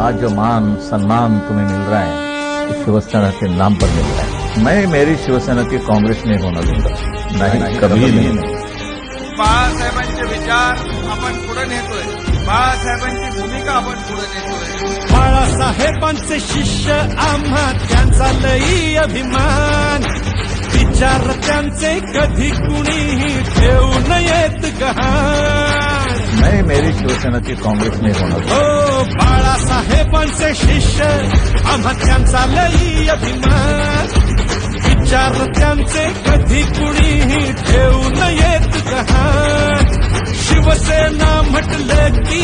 आज जो मान सम्मान तुम्हें मिल रहा है शिवसेना के नाम पर मिल रहा है। मैं मेरी शिवसेना की कांग्रेस में होना दूंगा। नहीं कभी नहीं बाळासाहेबांचे विचार आपण पुढे नेतोय। बाळासाहेबांची भूमिका आपण पुढे नेतोय। बाळासाहेबांचे शिष्य आम्हा त्यांचा लई अभिमान. विचार त्यांचे कधी कुणीही ठेवू नयेत गहाण. नाही मेरी शिवसेना की कांग्रेस में होना हो बाळासाहेबांचे शिष्य आम्हा त्यांचा लई अभिमान. विचार त्यांचे कधी कुणीही ठेवू नयेत गहाण. शिवसेना म्हटलं की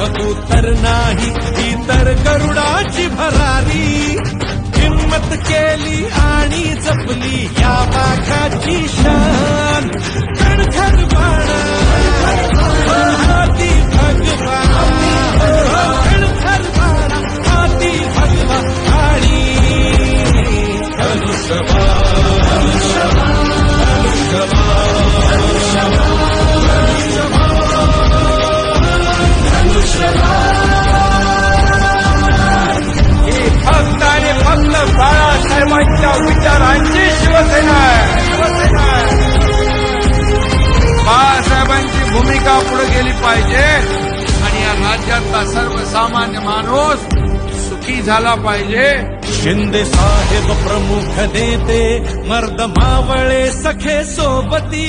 कबूतर नाही ही तर गरुडाची भरारी हिम्मत केली आणि जपली या वाघाची शान. कणखर बाळा हाती भगवा. कणखर बाळा हाती भगवा आणि धनुष्यबाण. ही फक्त आणि फक्त बाळासाहेबांच्या विचारांची शिवसेना आहे शिवसेना बाळासाहेबांची भूमिका पुढे गेली पाहिजे आणि या राज्यातला सर्वसामान्य माणूस सुखी झाला पाहिजे शिंदे साहेब प्रमुख नेते मर्द मावळे सखे सोबती